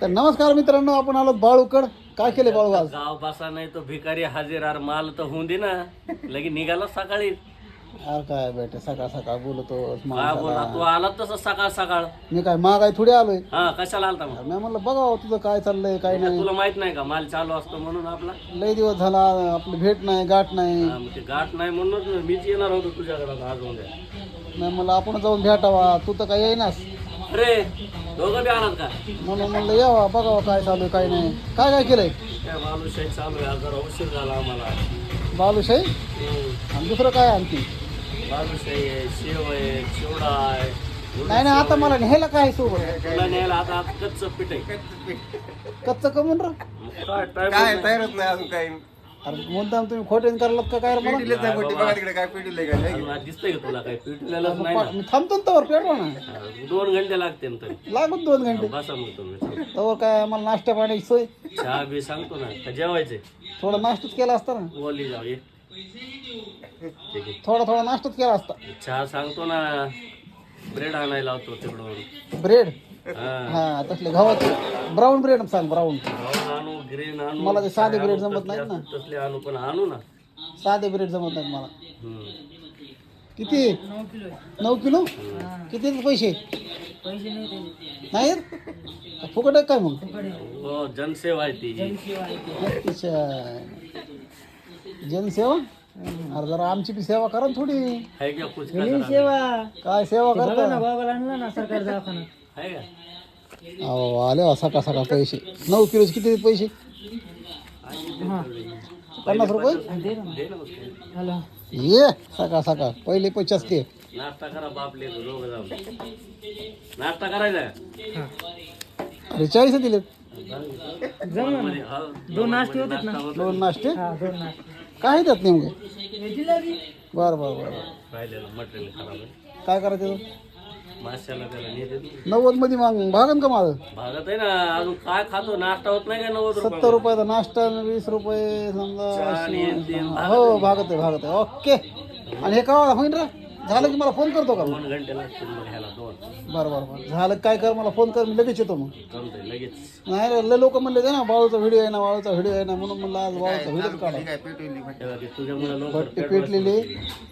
तर नमस्कार मित्रांनो आपण आलो बाळूकड. काय केले बाळू आज? गाव बसा नाही तो भिकारी हजेरार माल तर होऊन दे ना. लगे निघाला सकाळी. अरे काय बेटे सकाळ सकाळ बोलतो काय बोला तू आला तसं सकाळ सकाळ. मी काय मागाय थोडी आलोय? हा कशाला आलता मग? मी म्हणलं बघावं तुझं काय चाललंय काय नाही. तुला माहीत नाही का माल चालू असतो म्हणून आपला? लय दिवस झाला आपली भेट नाही गाठ नाही. हा, मग ते गाठ नाही म्हणूनच मीच येणार होतो तुझ्याकडे आज उद्या. नाही म्हणलं आपण जाऊन भेटावा तू तर काय येईनास. अरे दोघं बी आलात का? म्हणून म्हणलं यावा बघावं काय चालू आहे काय नाही. काय काय केलंय? काय बालूशाही चालू आहे आज जरा उशीर झाला आम्हाला. बालूशाही? हम्म. आणि दुसरं काय आणखी? बालूशाही आहे शेव आहे चिवडा आहे नाही नाही आता मला न्यायला काय सोबत? तुला न्यायला आता आज कच्चं पीठ आहे. कच्चं कमून र काय time काय नाही. तयारच नाही अजून काही. अरे मुद्दाम तुम्ही खोटेन करलात का काय रे मला? पिटीलेच नाही मोठी बघा तिकडे काय पिटीले काय. नाही. अजून आज दिसतंय का तुला काय? नाही मी थांबतो ना तवर पेटवा ना. हा, दोन घंटे लागते ना तरी. लागून दोन घंटे. बसा मग तुम्ही. तवर काय आम्हाला नाश्ता पाण्याची सोय? चहा बी सांगतो ना. का जेवायचे थोडा नाश्ताच केला असता ना. बोलली जाऊ ये. ठीक आहे. थोडा थोडा नाश्ताच केला असता. चहा सांगतो ना. ब्रेड आणायला लावतो तिकडून. ब्रेड? हा. हा तसले गव्हाचे. ब्राऊन ब्रेड सांग ब्राऊन ग्रीन आणू मला ते साधे काय ब्रेड आणू, जमत तसले नाहीत ना. तसले आणू पण आणू ना. साधे ब्रेड जमत नाहीत मला. हम्म. किती? नऊ किलो? किती पैसे? नाही फुकट आहे काय मग? हो जनसेवा आहे ती. अच्छा. जनसेवा? अरे जरा आमची बी सेवा करा ना थोडी. आहे का कुछ का काय सेवा करता? आहे का? अहो, आले वा सकाळ सकाळ पैसे. नऊ किलोचे किती पैसे? पन्नास रुपये. ये सकाळ सकाळ. पहिले पचास के नाश्ता करा बापले लोक जाऊन नाश्ता करायचा अरे चाळीस हा, दोन नाश्ते होते ना. दोन नाश्ते? काय त्यात नेमके बरं बरं बरं काय करायचं? माश्याला त्याला नेते तू. नव्वदमध्ये माग भागन का माझं भागत आहे ना अजून काय खातो? नाश्ता होत नाही का नव्वद रुपये सत्तर रुपयाचा नाश्ता आणि वीस रुपये समजा आणि हे ते हो भागत आहे. भागत आहे ओके. आणि हे का होईन रा? झालं की मला फोन करतो का दोन घंटे लागतील मग ह्याला दोन. बरं बरं बरं. झालं काय कर मला फोन कर मी लगेच येतो मग. लगेच. नाही रे लय लोक म्हणले ते ना बाळूचा व्हिडिओ आहे ना बाळूचा व्हिडिओ आहे ना म्हणून म्हणलं आज बाळूचा व्हिडिओ काढा. काय पिटीली तेव्हा ते तुझ्यामुळे लोक भट्टी पेटलेली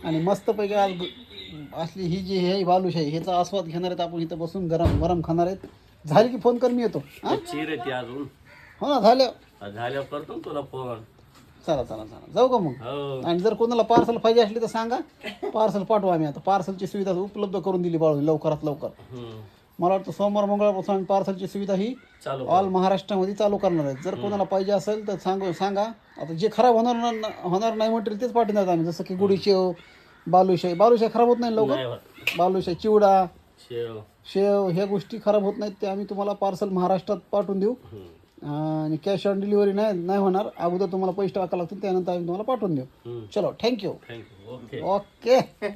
आणि मस्तपैकी आज असली ही जी आहे बालुशाही ह्याचा आस्वाद घेणार आहेत आपण इथं बसून गरम गरम खाणार आहेत. झाली की फोन कर मी येतो. हा? चिर येते अजून. हो ना झालं आज झाल्यावर करतो ना तुला फोन. चला चला चला. जाऊ का मग? हो. आणि जर कोणाला पार्सल पाहिजे असली तर सांगा. पार्सल पाठवा आम्ही आता. पार्सलची सुविधा उपलब्ध करून दिली बाळू लवकरात लवकर. हम्म. मला वाटतं सोमवार मंगळवारपासून आम्ही पार्सलची सुविधा ही चालू ऑल महाराष्ट्रामध्ये चालू करणार आहेत. जर कोणाला पाहिजे असेल तर सांगू सांगा. आता जे खराब होणार न- होणार नाही मटेरियल तेच पाठवणार आम्ही. जसं की गुढी शेव बालुशाही. बालुशाही खराब होत नाही लवकर? नाही होत. बालुशाही चिवडा शेव. शेव ह्या गोष्टी खराब होत नाहीत ते आम्ही तुम्हाला पार्सल महाराष्ट्रात पाठवून देऊ. हम्म. आणि कॅश ऑन डिलिव्हरी नाही नाही होणार. अगोदर तुम्हाला पैसे टाकावे लागतील त्यानंतर आम्ही तुम्हाला पाठवून देऊ. चलो थँक्यू थँक्यू ओके ओके